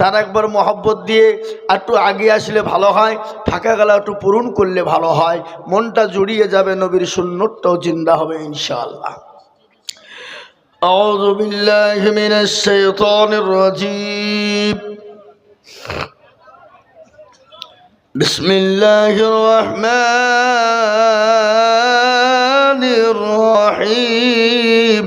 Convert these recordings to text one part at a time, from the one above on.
তার একবার মহব্বত দিয়ে একটু আগে আসলে ভালো হয় ফাঁকা গেলা একটু পূরণ করলে ভালো হয় মনটা জুড়িয়ে যাবে নবীর সুন্নতটাও জিন্দা হবে ইনশাআল্লাহ أعوذ بالله من الشيطان الرجيم بسم الله الرحمن الرحيم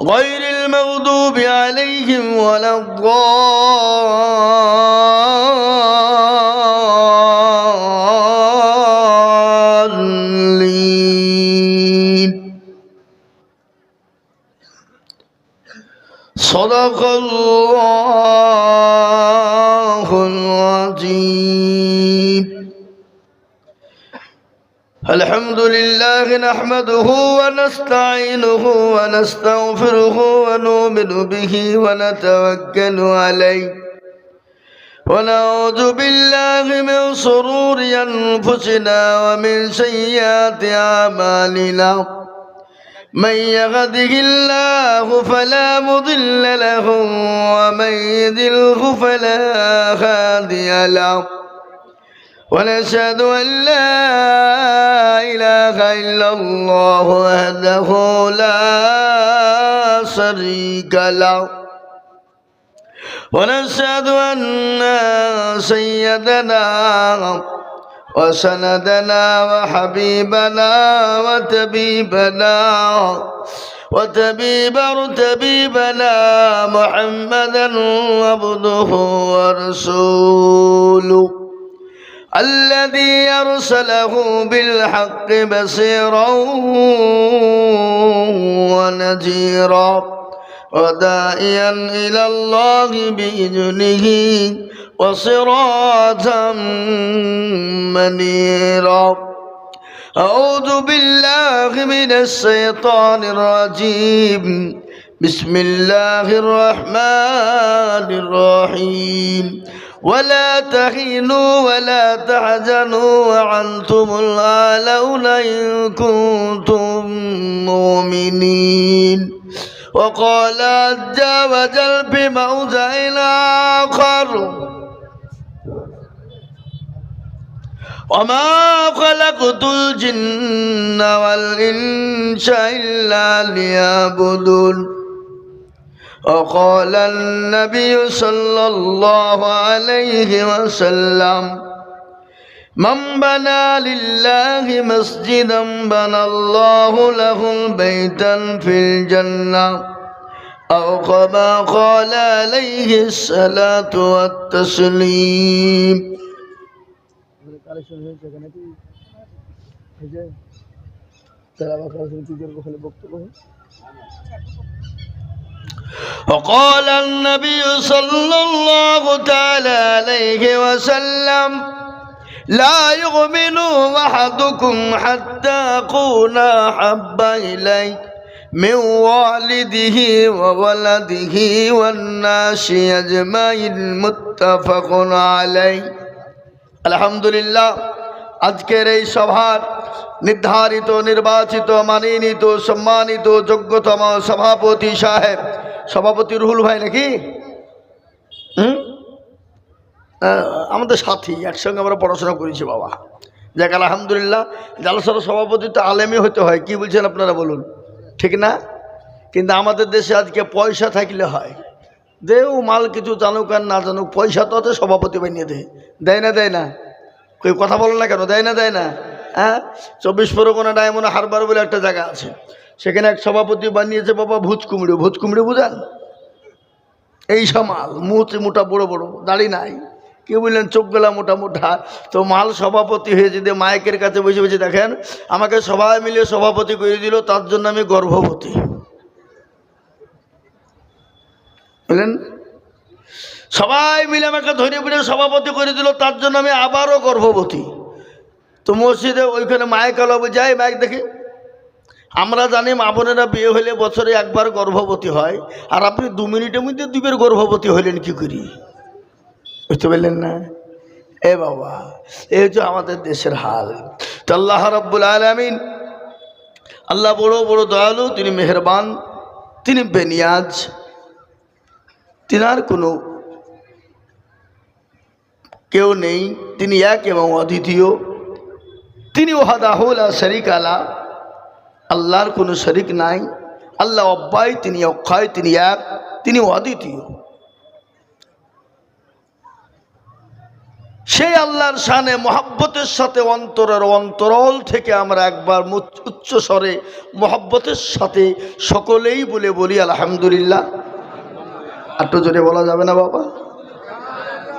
غير المغضوب عليهم ولا الضالين. صدق الله العظيم. الحمد لله نحمده ونستعينه ونستغفره ونؤمن به ونتوكل عليه ونعوذ بالله من شرور أنفسنا ومن سيئات أعمالنا من يهده الله فلا مضل له ومن يضله فلا هادي له ونشهد أن لا إله إلا الله وحده لا شريك له. ونشهد أن سيدنا وسندنا وحبيبنا وتبيبنا وتبيب رتبيبنا محمدا عبده ورسوله. الذي أرسله بالحق بصيرا ونذيرا وداعيا إلى الله بإذنه وصراطا منيرا. أعوذ بالله من الشيطان الرجيم. بسم الله الرحمن الرحيم. ولا تهينوا ولا تحزنوا وأنتم الأعلون إن كنتم مؤمنين وقال عز وجل بموضع آخر وما خلقت الجن والإنس إلا ليعبدون وقال النبي صلى الله عليه وسلم من بنى لله مسجدا بنى الله له بيتا في الجنة أو كما قال عليه الصلاة والتسليم কালেকশন হয়েছে এখানে কি এই যে তারা আবার কালেকশন কি করবো খালি বক্তব্য وقال النبي صلى الله تعالى عليه وسلم لا يؤمن أحدكم حتى أكون أحب إليه من والده وولده والناس أجمعين متفق عليه الحمد لله আজকের এই সভার নির্ধারিত, নির্বাচিত, মানিনীত, সম্মানিত, যোগ্যতম সভাপতি সাহেব। সভাপতি রুহুল ভাই নাকি? হুম? আমাদের সাথী, একসঙ্গে আমরা পড়াশোনা করেছি বাবা। যাক, আলহামদুলিল্লাহ, জালসার সভাপতি তো আলেমই হতে হয়, কি বলছেন আপনারা বলুন? ঠিক না? কিন্তু আমাদের দেশে আজকে পয়সা থাকলে হয়। দেও মাল কিছু জানুক আর না জানুক, পয়সা তো সভাপতি বানিয়ে দেয়। দেয় না দেয় না? কেউ কথা বলে না কেন? দেয় না দেয় না? হ্যাঁ? চব্বিশ পরগনা ডায়মন্ড হারবার বলে একটা জায়গা আছে। সেখানে এক সভাপতি বানিয়েছে বাবা ভূত কুমড়ো ভূত কুমড়ো বুঝান? এই সমাল মুখ মোটা বড় বড়, দাড়ি নাই। কে বললেন, চোখ গেলা মোটা মোটা। তো মাল সভাপতি হয়ে যদি মাইকের কাছে বসে বসে দেখেন, আমাকে সবাই মিলে সভাপতি করে দিল, তার জন্য আমি গর্ভবতী। বুঝলেন? সবাই মিলে আমাকে ধরে পড়ে সভাপতি করে দিল, তার জন্য আমি আবারও গর্ভবতী। তো মসজিদে ওইখানে মায়ের কলবে যায় মাইক দেখে। আমরা জানি মা বোনেরা বিয়ে হলে বছরে একবার গর্ভবতী হয়, আর আপনি দু মিনিটের মধ্যে দুবার গর্ভবতী হলেন কি করি? বুঝতে পারলেন না? এ বাবা, এই হচ্ছে আমাদের দেশের হাল। তো আল্লাহ রব্বুল আলমিন, আল্লাহ বড় বড় দয়ালু, তিনি মেহরবান, তিনি বেনিয়াজ। তিনার কোনো কেউ নেই, তিনি এক এবং অদ্বিতীয়। তিনি ওহাদাহুল শরিক আলা আল্লাহর কোনো শরিক নাই। আল্লাহ অব্বাই, তিনি অক্ষয়, তিনি এক, তিনি অদ্বিতীয়। সেই আল্লাহর শানে মহাব্বতের সাথে অন্তরের অন্তরল থেকে আমরা একবার উচ্চ স্বরে মহাব্বতের সাথে সকলেই বলে বলি, আলহামদুলিল্লাহ। একটু জোরে বলা যাবে না বাবা?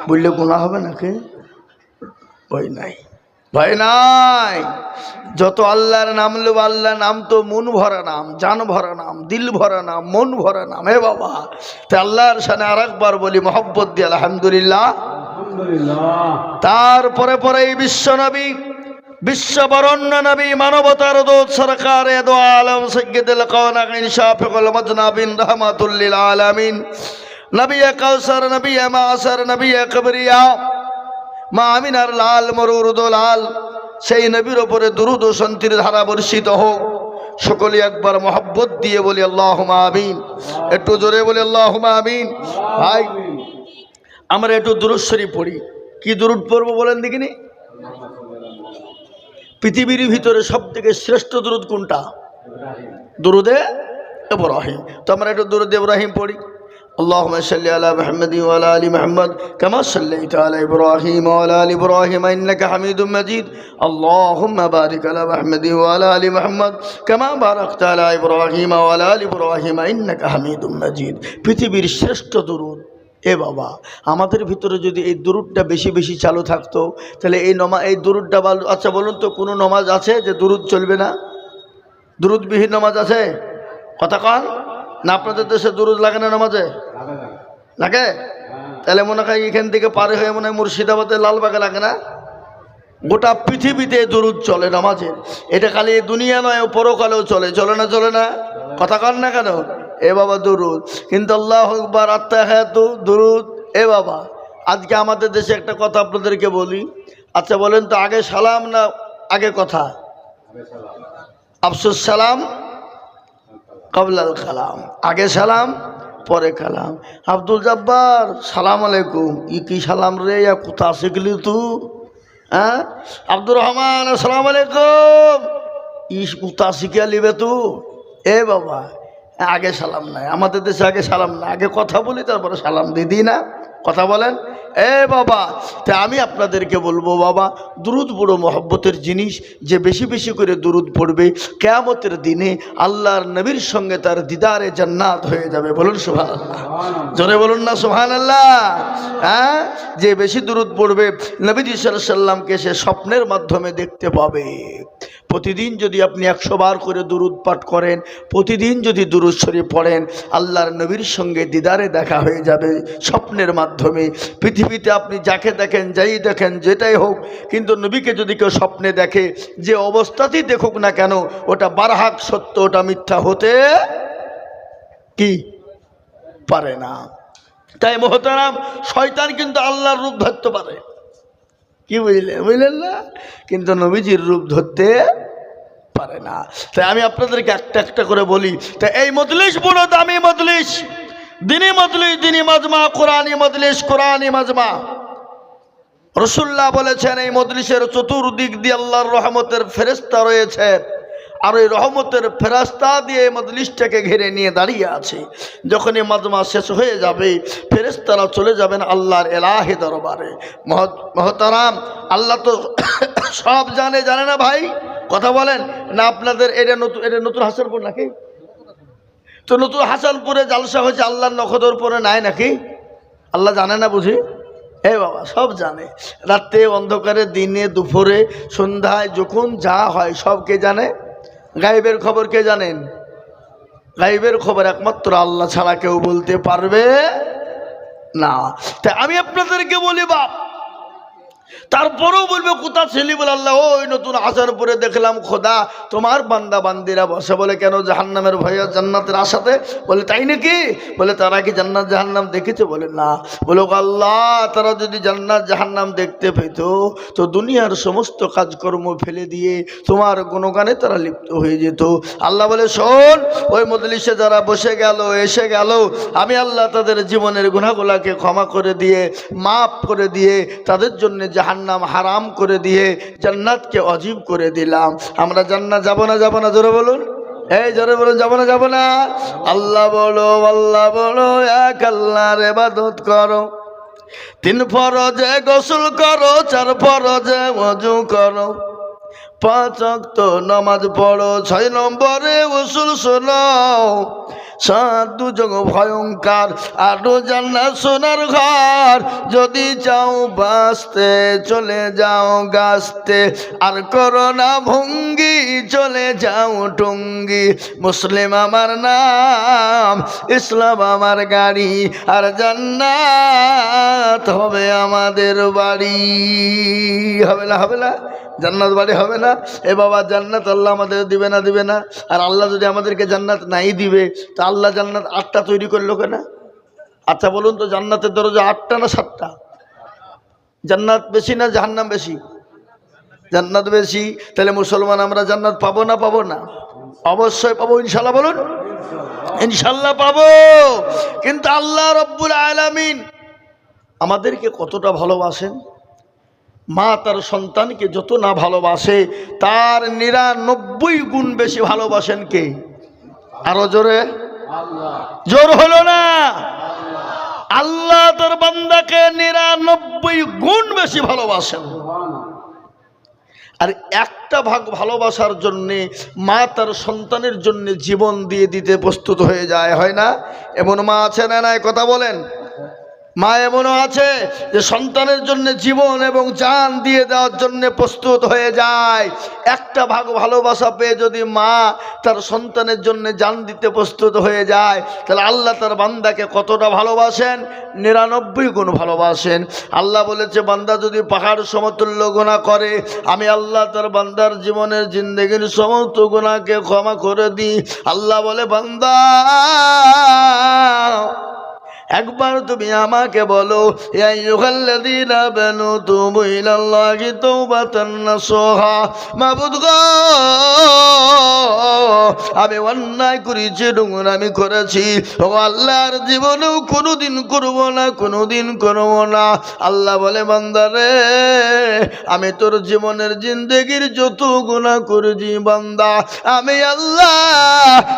বললে গুণা হবে নাকি? ভয় নাই। ভয় নাই। যত আল্লাহর নাম লো আল্লাহ নাম তো মন ভরা নাম জান ভরা নাম দিল ভরা নাম মন ভরা নাম। হে বাবা তা আল্লাহর সামনে আর একবার বলি মোহব্বত দিয়ে আলহামদুলিল্লাহ। তারপরে পরে এই বিশ্ব নবী বিশ্ববরণ্য নবী মানবতার দূত সরকার এদো আলম সৈয়দুল কওনাইন শাফিকুল মজনাবিন রহমাতুল্লিল আলামিন। নবী কাউসার নবী মাসার নবী কবরিয়া মা আমিনার লাল মরুরুদ লাল সেই নবীর ওপরে দুরুদ ও শান্তির ধারা বর্ষিত হোক। সকলে একবার মহব্বত দিয়ে বলি আল্লাহ আমিন। একটু জোরে বলি আল্লাহ আমিন। ভাই, আমরা একটু দুরুশ্বরী পড়ি। কি দুরুদ পড়ব বলেন দেখিনি? পৃথিবীর ভিতরে সব থেকে শ্রেষ্ঠ দুরুদ কোনটা? দুরুদে ইব্রাহিম তো আমরা একটু দুরুদ ইব্রাহিম পড়ি। اللهم صل على محمد وعلى ال محمد كما صليت على ابراهيم وعلى ال ابراهيم انك حميد مجيد اللهم بارك على محمد وعلى ال محمد كما باركت على ابراهيم وعلى ال ابراهيم انك حميد مجيد পৃথিবীর শ্রেষ্ঠ দুরুদ এ বাবা আমাদের ভিতরে যদি এই দুরুদটা বেশি বেশি চালু থাকতো তাহলে এই নমা এই দুরুদটা ভালো আচ্ছা বলুন তো কোনো নমাজ আছে যে দুরুদ চলবে না দুরুদবিহীন নমাজ আছে কথা কন না আপনাদের দেশে দুরুদ লাগে না নামাজে? লাগে তাহলে মনে হয় এখান থেকে পারে হয়ে মনে হয় মুর্শিদাবাদে লালবাগে লাগে না? গোটা পৃথিবীতে দুরুদ চলে নামাজের। এটা খালি দুনিয়া নয় পরকালেও চলে। চলে না চলে না? কথা কন না কেন? এ বাবা দুরুদ। কিন্তু আল্লাহ একবার আত্মা হ্যাঁ দুরুদ। এ বাবা আজকে আমাদের দেশে একটা কথা আপনাদেরকে বলি। আচ্ছা বলেন তো আগে সালাম না আগে কথা? আফসুস সালাম। কবলাল কালাম। আগে সালাম, পরে কালাম। আব্দুল জব্বার, সালাম আলাইকুম। ই কি সালাম রে, ইয়া কোথা শিখলি তু? হ্যাঁ? আব্দুর রহমান, আসসালাম আলাইকুম। ই কোথা শিখিয়া লিবে তু? এ বাবা, আগে সালাম নাই। আমাদের দেশে আগে সালাম না আগে কথা বলি, তারপরে সালাম দিদি না। কথা বলেন। এ বাবা তা আমি আপনাদেরকে বলব বাবা দুরুদ বড় মহব্বতের জিনিস যে বেশি বেশি করে দুরুদ পড়বে কেয়ামতের দিনে আল্লাহর নবীর সঙ্গে তার দিদারে জান্নাত হয়ে যাবে। বলুন সুহান আল্লাহ জোরে বলুন না সোহান আল্লাহ হ্যাঁ? যে বেশি দুরুদ পড়বে নবীজি সাল্লামকে সে স্বপ্নের মাধ্যমে দেখতে পাবে। প্রতিদিন যদি আপনি একশো বার করে দুরুদ পাঠ করেন, প্রতিদিন যদি দুরুদ শরীফ পড়েন, আল্লাহর নবীর সঙ্গে দিদারে দেখা হয়ে যাবে স্বপ্নের মাধ্যমে। পৃথিবীতে আপনি যাকে দেখেন, যাই দেখেন, যেটাই হোক, কিন্তু নবীকে যদি কেউ স্বপ্নে দেখে, যে অবস্থাতেই দেখুক না কেন, ওটা বারহাক সত্য, ওটা মিথ্যা হতে কি পারে না। তাই মহতারাম, শয়তান কিন্তু আল্লাহর রূপ ধরতে পারে। কি বুঝলেন বুঝলেন না? কিন্তু নবীজির রূপ ধরতে পারে না। তাই আমি আপনাদেরকে একটা একটা করে বলি, তা এই মজলিস বড় দামি মজলিস, দিনী মজলিস, দিনী মাজমা, কোরআনী মজলিস, কোরআনী মাজমা। রসুল্লাহ বলেছেন, এই মজলিসের চতুর্দিক দিয়ে আল্লাহর রহমতের ফেরেস্তা রয়েছে। আর ওই রহমতের ফেরাস্তা দিয়ে এই মজলিসটাকে ঘিরে নিয়ে দাঁড়িয়ে আছে। যখন এই মাজমা শেষ হয়ে যাবে ফেরেস্তারা চলে যাবেন আল্লাহর এলাহে দরবারে। মহতারাম, আল্লাহ তো সব জানে জানে না ভাই? কথা বলেন। না আপনাদের এটা নতুন এটা নতুন হাসানপুর নাকি? তো নতুন হাসানপুরে জালসা হয়েছে, আল্লাহর নখদরপুরে নাই নাকি? আল্লাহ জানে না বুঝি? হে বাবা, সব জানে। রাত্রে অন্ধকারে, দিনে, দুপুরে, সন্ধ্যায়, যখন যা হয়, সব কে জানে? গাইবের খবর কে জানেন? গাইবের খবর একমাত্র আল্লাহ ছাড়া কেউ বলতে পারবে না। তাই আমি আপনাদেরকে বলি বাপ তারপরেও বলবে, কোথা ছেলে বলে আল্লাহ, ওই নতুন আসার পরে দেখলাম খোদা, তোমার বান্দা বান্দিরা বসে বলে, কেন জাহান্নামের ভয়ে জান্নাতের আশাতে? বলে, তাই নাকি? বলে, তারা কি জান্নাত জাহান্নাম দেখেছে? বলে, না। বলে "গো আল্লাহ, তারা যদি জান্নাত জাহান্নাম দেখতে পেত, তো দুনিয়ার সমস্ত কাজকর্ম ফেলে দিয়ে তোমার গুণগানে তারা লিপ্ত হয়ে যেত। আল্লাহ বলে, শোন, ওই মজলিসে যারা বসে গেল, এসে গেল, আমি আল্লাহ তাদের জীবনের গুণাগুলাকে ক্ষমা করে দিয়ে, মাফ করে দিয়ে তাদের জন্য জাহান্নাম হারাম করে দিয়ে জান্নাতকে অজীব করে দিলাম। আমরা জান্নাত যাব না যাব না? জোরে বলুন। এই জোরে বলুন, যাব না যাব না? আল্লাহ বলো আল্লাহ বলো, এক আল্লাহর এবাদত করো। তিন ফরজে গোসল করো, চার ফরজে মজু করো। পাঁচ অক্ত নামাজ পড়ো, ছয় নম্বরে উসুল শোনাও। সাত দুজগ ভয়ঙ্কর, আরও জান্নাত সোনার ঘর। যদি চাও বাঁচতে, চলে যাও গাছতে। আর করো না ভঙ্গি, চলে যাও টঙ্গি। মুসলিম আমার নাম, ইসলাম আমার গাড়ি। আর জান্নাত হবে আমাদের বাড়ি। হবে না হবে না? জান্নাত বাড়ি হবে না। এ বাবা, জান্নাত আল্লাহ আমাদের দিবে না দিবে না? আর আল্লাহ যদি আমাদেরকে জান্নাত নাই দিবে, তা আল্লাহ জান্নাত আটটা তৈরি করল কেন? আচ্ছা বলুন তো, জান্নাতের দরজা আটটা না সাতটা? জান্নাত বেশি না জাহান্নাম বেশি? জান্নাত বেশি? তাহলে মুসলমান আমরা জান্নাত পাবো না পাবো না? অবশ্যই পাবো, ইনশাল্লাহ বলুন। ইনশাল্লাহ পাবো। কিন্তু আল্লাহ রব্বুল আলামিন আমাদেরকে কতটা ভালোবাসেন? মা তার সন্তানকে যত না ভালোবাসে, তার নিরানব্বই গুণ বেশি ভালোবাসেন কে? আরও জোরে। জোর হলো না? আল্লাহ তার বান্দাকে নিরানব্বই গুণ বেশি ভালোবাসেন। আর একটা ভাগ ভালোবাসার জন্যে, মা তার সন্তানের জন্য জীবন দিয়ে দিতে প্রস্তুত হয়ে যায়, হয় না? এমন মা আছে না কথা বলেন। মা এমনও আছে যে সন্তানের জন্য জীবন এবং জান দিয়ে দেওয়ার জন্য প্রস্তুত হয়ে যায়। একটা ভাগ ভালোবাসা পেয়ে যদি মা তার সন্তানের জন্য জান দিতে প্রস্তুত হয়ে যায়, তাহলে আল্লাহ তার বান্দাকে কতটা ভালোবাসেন? নিরানব্বই গুণ ভালোবাসেন। আল্লাহ বলেছে, বান্দা যদি পাহাড় সমতুল্য গুণা করে, আমি আল্লাহ তার বান্দার জীবনের জিন্দগির সমস্ত গুণাকে ক্ষমা করে দিই। আল্লাহ বলে, বান্দা একবার তুমি আমাকে বলো আমি অন্যায় করেছি আমি করেছি। ও আল্লাহর জীবনেও কোনোদিন করব না, কোনোদিন করব না। আল্লাহ বলে বান্দারে আমি তোর জীবনের জিন্দগির যত গুণা করেছি, বান্দা। আমি আল্লাহ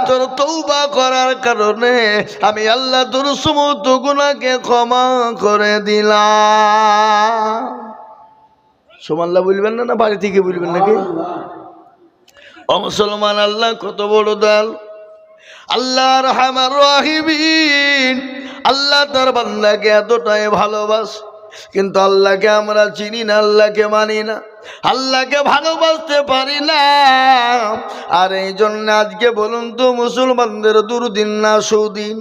তোর তৌবা করার কারণে, আমি আল্লাহ তোর সমস্ত গুণাকে ক্ষমা করে দিলা। সোমাল্লাহ বলবেন না না বাড়ি থেকে বলবেন নাকি? ও মুসলমান, আল্লাহ কত বড় দয়াল। আল্লাহ রাহিমিন। আল্লাহ তার বান্দাকে এতটাই ভালোবাস কিন্তু আল্লাহকে আমরা চিনি না, আল্লাহকে মানি না। আল্লাহকে ভালোবাসতে পারি না। আর এই জন্য আজকে বলুন তো, মুসলমানদের দুর্দিন না সুদিন।